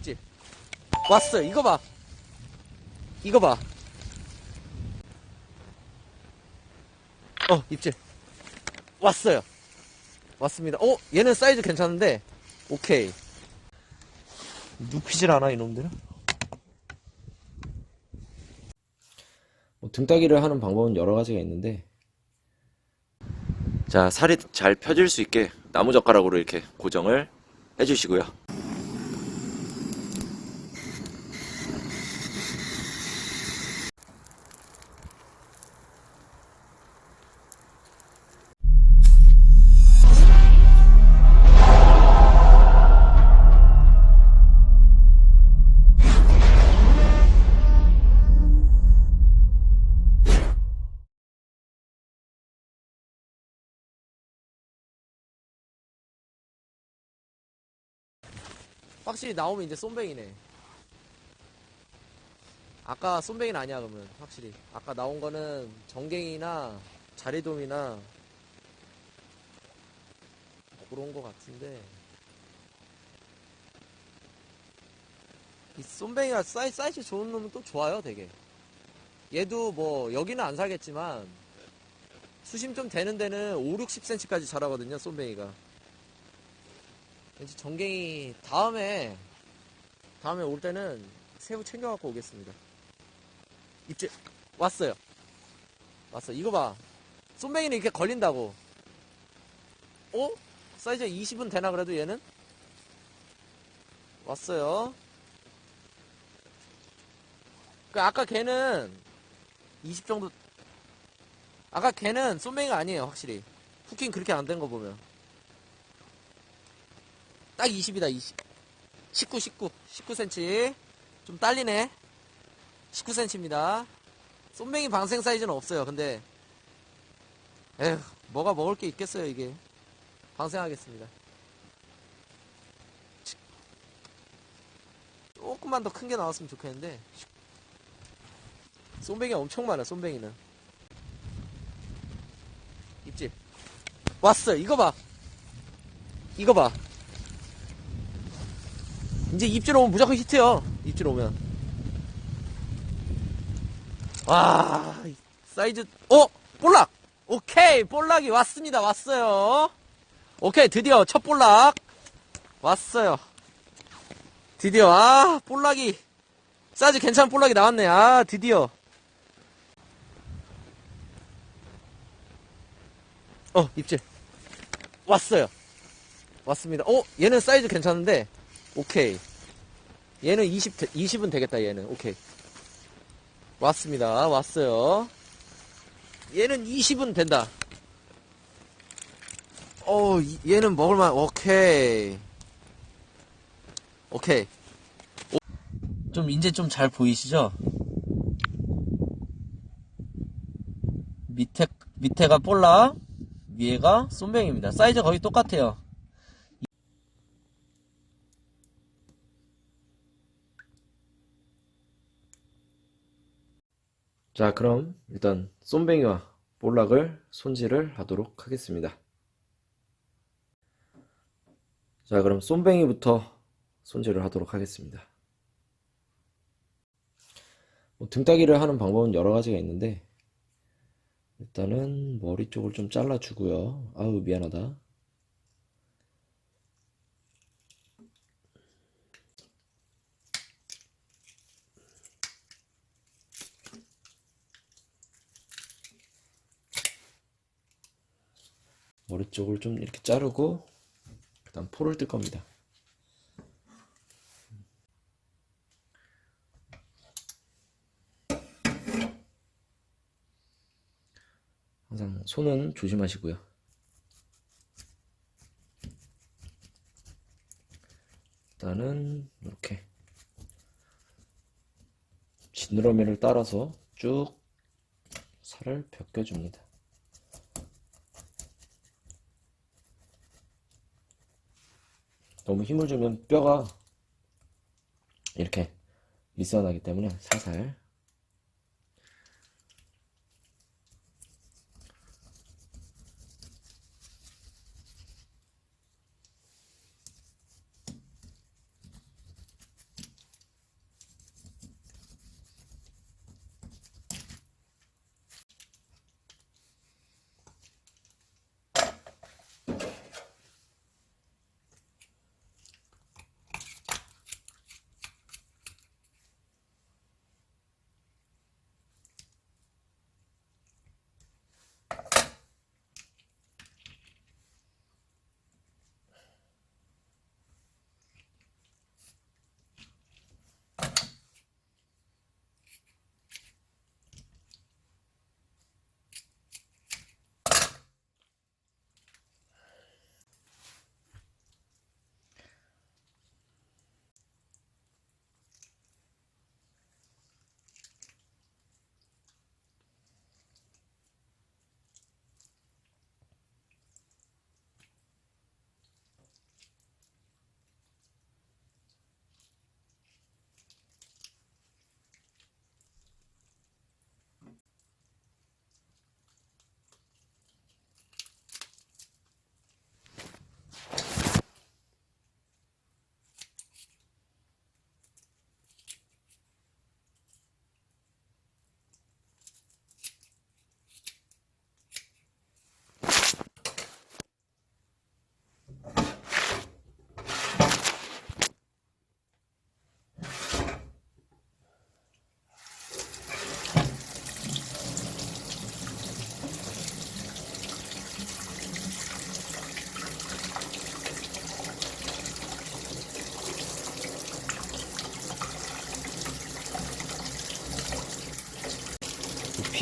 입질. 왔어. 이거 봐. 이거 봐. 어, 입질. 왔어요. 왔습니다. 어, 얘는 사이즈 괜찮은데. 오케이. 눕히질 않아, 이놈들은? 뭐 등따기를 하는 방법은 여러 가지가 있는데 자 살이 잘 펴질 수 있게 나무젓가락으로 이렇게 고정을 해주시고요 확실히 나오면 이제 쏨뱅이네. 아까 쏨뱅이는 아니야, 그러면. 확실히. 아까 나온 거는 정갱이나 자리돔이나 그런 거 같은데. 이 쏨뱅이가 사이, 사이즈 좋은 놈은 또 좋아요, 되게. 얘도 뭐, 여기는 안 살겠지만, 수심 좀 되는 데는 5, 60cm까지 자라거든요, 쏨뱅이가. 왠지 정갱이 다음에 다음에 올 때는 새우 챙겨 갖고 오겠습니다. 입질 왔어요. 왔어. 이거 봐. 쏨뱅이는 이렇게 걸린다고. 어? 사이즈 20은 되나 그래도 얘는? 왔어요. 그 아까 걔는 20 정도. 아까 걔는 쏨뱅이가 아니에요 확실히. 후킹 그렇게 안 된 거 보면. 딱 20이다 20 19 19 19cm 좀 딸리네. 19cm입니다. 쏨뱅이 방생 사이즈는 없어요 근데. 에휴 뭐가 먹을 게 있겠어요 이게. 방생하겠습니다. 조금만 더 큰 게 나왔으면 좋겠는데. 쏨뱅이 엄청 많아 쏨뱅이는. 입질. 왔어 이거 봐. 이거 봐 이제 입질 오면 무조건 히트요. 입질 오면. 와, 이 사이즈, 어? 볼락! 오케이, 볼락이 왔습니다. 왔어요. 오케이, 드디어 첫 볼락. 왔어요. 드디어, 아, 볼락이. 사이즈 괜찮은 볼락이 나왔네. 아, 드디어. 어, 입질. 왔어요. 왔습니다. 어, 얘는 사이즈 괜찮은데, 오케이. 얘는 20, 20은 되겠다, 얘는. 오케이. 왔습니다. 왔어요. 얘는 20은 된다. 어, 이- 얘는 먹을만, 오케이. 오케이. 오- 좀, 이제 좀 잘 보이시죠? 밑에, 밑에가 볼라, 위에가 쏨뱅입니다. 사이즈 거의 똑같아요. 자 그럼 일단 쏨뱅이와 볼락을 손질을 하도록 하겠습니다. 자 그럼 쏨뱅이부터 손질을 하도록 하겠습니다. 뭐 등따기를 하는 방법은 여러 가지가 있는데 일단은 머리 쪽을 좀 잘라 주고요. 아우 미안하다 머리 쪽을 좀 이렇게 자르고 그다음 포를 뜰 겁니다. 항상 손은 조심하시고요. 일단은 이렇게 지느러미를 따라서 쭉 살을 벗겨줍니다. 너무 힘을 주면 뼈가 이렇게 미스나기 때문에 살살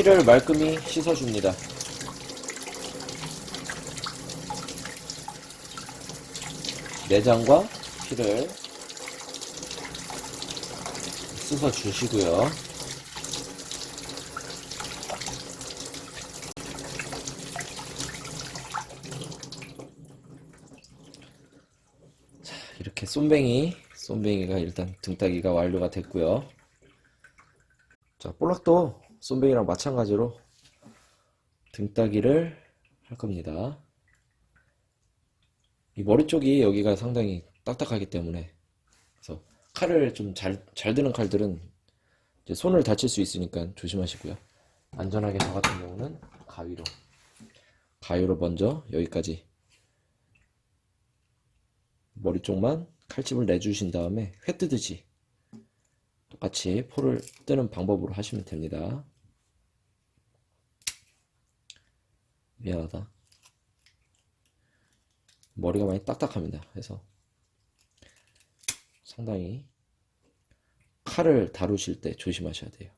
피를 말끔히 씻어줍니다. 내장과 피를 씻어 주시고요. 자, 이렇게 쏨뱅이, 쏨뱅이가 일단 등따기가 완료가 됐고요. 자, 볼락도 쏨뱅이랑 마찬가지로 등따기를 할 겁니다. 이 머리 쪽이 여기가 상당히 딱딱하기 때문에 그래서 칼을 좀 잘, 잘 드는 칼들은 손을 다칠 수 있으니까 조심하시고요. 안전하게 저 같은 경우는 가위로 가위로 먼저 여기까지 머리 쪽만 칼집을 내주신 다음에 회 뜨듯이 똑같이 포를 뜨는 방법으로 하시면 됩니다. 미안하다. 머리가 많이 딱딱합니다. 그래서 상당히 칼을 다루실 때 조심하셔야 돼요.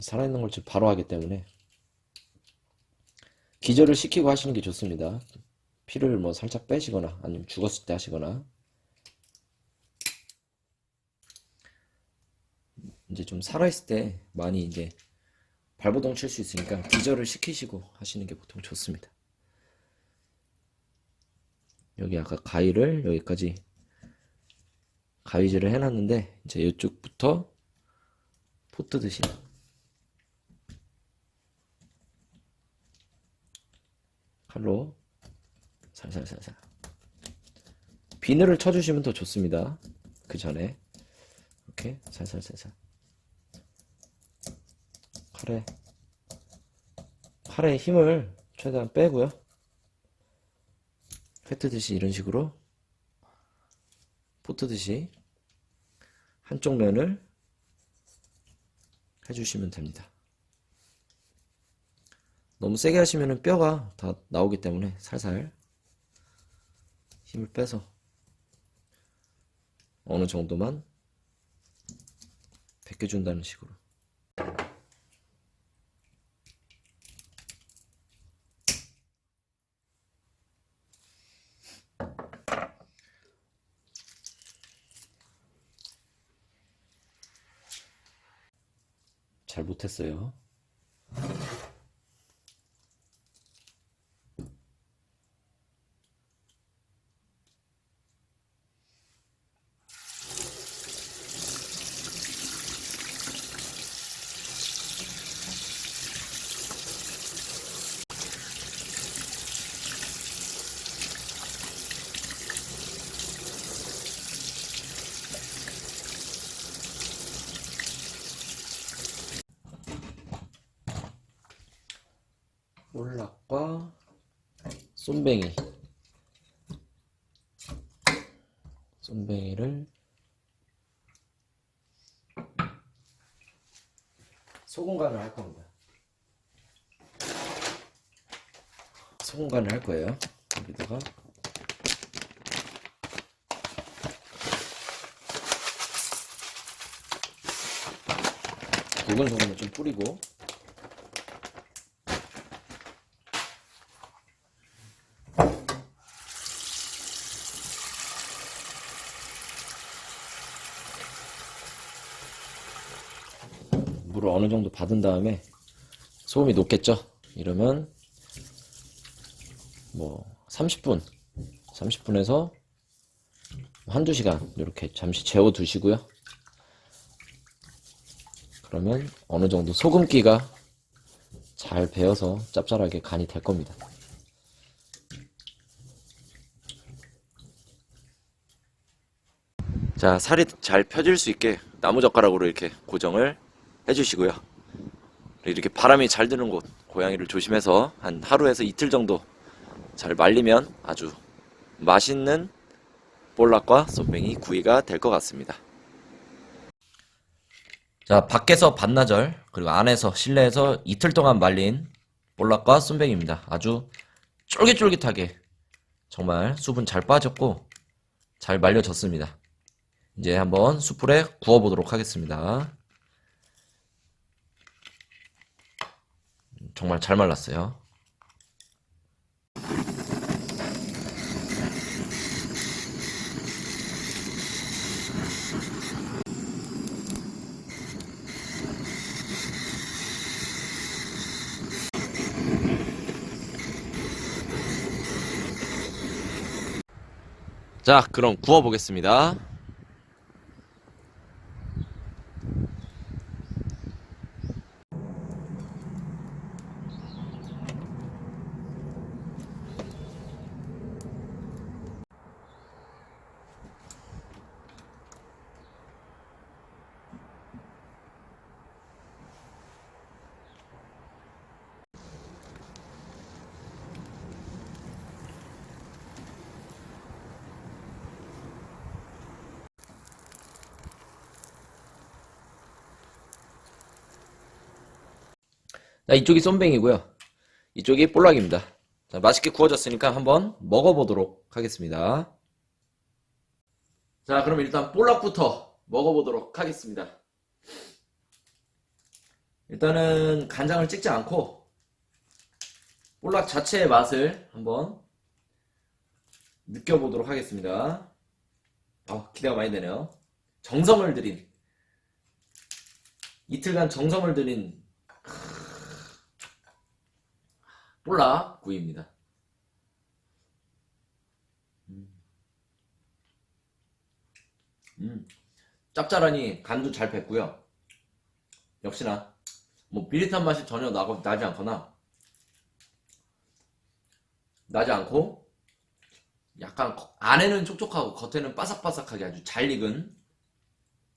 살아있는 걸 지금 바로 하기 때문에 기절을 시키고 하시는 게 좋습니다. 피를 뭐 살짝 빼시거나 아니면 죽었을 때 하시거나 이제 좀 살아있을 때 많이 이제 발버둥 칠 수 있으니까 기절을 시키시고 하시는 게 보통 좋습니다. 여기 아까 가위를 여기까지 가위질을 해놨는데 이제 이쪽부터 포 뜨듯이 칼로 살살살살 비늘을 쳐주시면 더 좋습니다. 그 전에 이렇게 살살살살 칼에 칼에 힘을 최대한 빼고요. 회 뜨듯이 이런 식으로 포 뜨듯이 한쪽 면을 해주시면 됩니다. 너무 세게 하시면 뼈가 다 나오기 때문에 살살 힘을 빼서 어느 정도만 벗겨준다는 식으로 잘 못했어요. 볼락과 쏨뱅이 쏨뱅이를 소금간을 할 겁니다. 소금간을 할 거예요. 여기다가 굵은 소금을 좀 뿌리고 어느 정도 받은 다음에 소금이 녹겠죠? 이러면 뭐 30분, 30분에서 한두 시간 이렇게 잠시 재워 두시고요. 그러면 어느 정도 소금기가 잘 배어서 짭짤하게 간이 될 겁니다. 자, 살이 잘 펴질 수 있게 나무젓가락으로 이렇게 고정을 해주시고요. 이렇게 바람이 잘 드는 곳, 고양이를 조심해서 한 하루에서 이틀 정도 잘 말리면 아주 맛있는 볼락과 쏨뱅이 구이가 될 것 같습니다. 자, 밖에서 반나절, 그리고 안에서, 실내에서 이틀 동안 말린 볼락과 쏨뱅이입니다. 아주 쫄깃쫄깃하게 정말 수분 잘 빠졌고 잘 말려졌습니다. 이제 한번 숯불에 구워보도록 하겠습니다. 정말 잘 말랐어요. 자, 그럼 구워 보겠습니다. 자, 이쪽이 쏨뱅이고요. 이쪽이 볼락입니다. 자, 맛있게 구워졌으니까 한번 먹어보도록 하겠습니다. 자, 그럼 일단 볼락부터 먹어보도록 하겠습니다. 일단은 간장을 찍지 않고 볼락 자체의 맛을 한번 느껴보도록 하겠습니다. 아, 기대가 많이 되네요. 정성을 들인 이틀간 정성을 들인 볼락 구이입니다. 음. 음. 짭짤하니 간도 잘 뱄고요. 역시나 뭐 비릿한 맛이 전혀 나고, 나지 않거나 나지 않고 약간 거- 안에는 촉촉하고 겉에는 바삭바삭하게 아주 잘 익은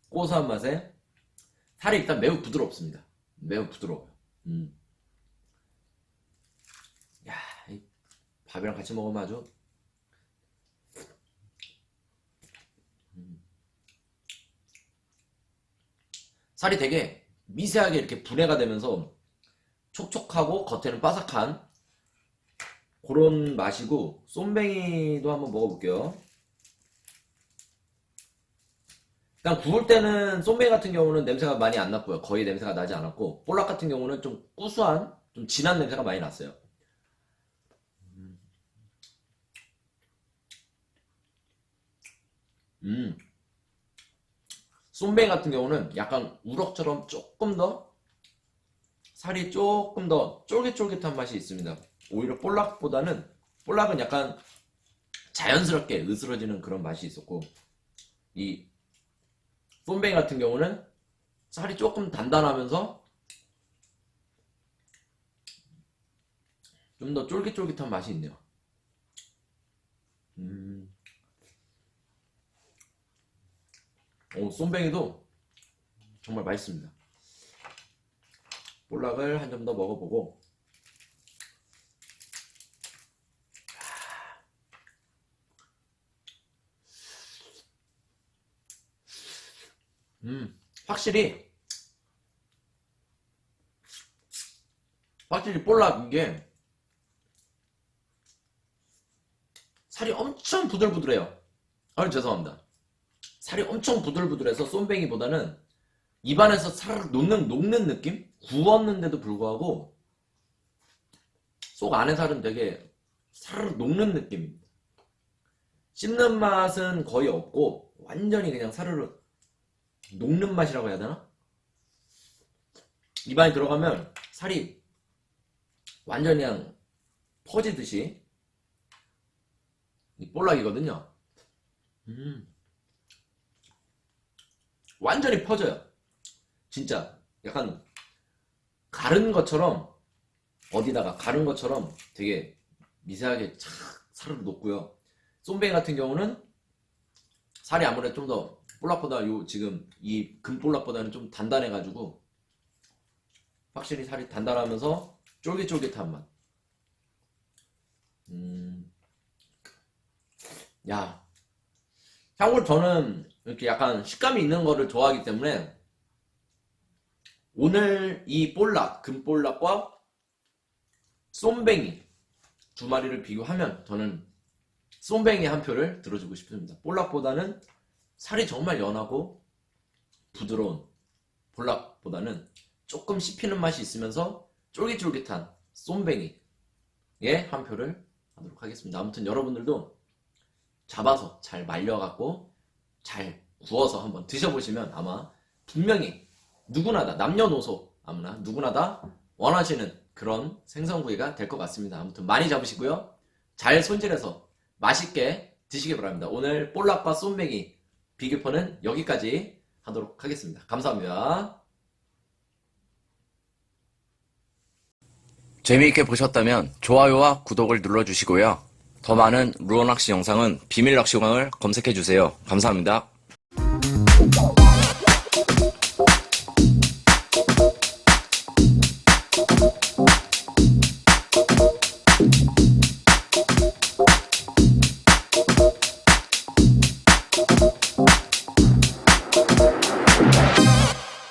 고소한 맛에 살이 일단 매우 부드럽습니다. 매우 부드러워요. 음. 야, 이 밥이랑 같이 먹으면 아주 음. 살이 되게 미세하게 이렇게 분해가 되면서 촉촉하고 겉에는 바삭한 그런 맛이고 쏨뱅이도 한번 먹어볼게요. 일단 구울 때는 쏨뱅이 같은 경우는 냄새가 많이 안 났고요. 거의 냄새가 나지 않았고 볼락 같은 경우는 좀 구수한 좀 진한 냄새가 많이 났어요. 음. 쏨뱅이 같은 경우는 약간 우럭처럼 조금 더 살이 조금 더 쫄깃쫄깃한 맛이 있습니다. 오히려 볼락보다는 볼락은 약간 자연스럽게 으스러지는 그런 맛이 있었고 이 쏨뱅이 같은 경우는 살이 조금 단단하면서 좀 더 쫄깃쫄깃한 맛이 있네요. 음. 오, 쏨뱅이도 정말 맛있습니다. 볼락을 한 점 더 먹어보고 음, 확실히 확실히 볼락 이게 살이 엄청 부들부들해요. 아, 죄송합니다. 살이 엄청 부들부들해서 쏨뱅이보다는 입안에서 사르륵 녹는, 녹는 느낌? 구웠는데도 불구하고 속 안에 살은 되게 사르륵 녹는 느낌입니다. 씹는 맛은 거의 없고 완전히 그냥 사르륵 녹는 맛이라고 해야 되나? 입안에 들어가면 살이 완전히 그냥 퍼지듯이 이 볼락이거든요. 음. 완전히 퍼져요. 진짜 약간 가른 것처럼 어디다가 가른 것처럼 되게 미세하게 착 살을 녹고요. 쏨뱅이 같은 경우는 살이 아무래도 좀 더 볼락보다 요 지금 이 금볼락보다는 좀 단단해가지고 확실히 살이 단단하면서 쫄깃쫄깃한 맛. 음. 야. 참고로 저는 이렇게 약간 식감이 있는 거를 좋아하기 때문에 오늘 이 볼락, 금볼락과 쏨뱅이 두 마리를 비교하면 저는 쏨뱅이 한 표를 들어주고 싶습니다. 볼락보다는 살이 정말 연하고 부드러운 볼락보다는 조금 씹히는 맛이 있으면서 쫄깃쫄깃한 쏨뱅이에 한 표를 하도록 하겠습니다. 아무튼 여러분들도 잡아서 잘 말려갖고 잘 구워서 한번 드셔보시면 아마 분명히 누구나 다 남녀노소 아무나 누구나 다 원하시는 그런 생선구이가 될 것 같습니다. 아무튼 많이 잡으시고요. 잘 손질해서 맛있게 드시기 바랍니다. 오늘 볼락과 쏨뱅이 비교편은 여기까지 하도록 하겠습니다. 감사합니다. 재미있게 보셨다면 좋아요와 구독을 눌러주시고요. 더 많은 루어 낚시 영상은 비밀 낚시광을 검색해 주세요. 감사합니다.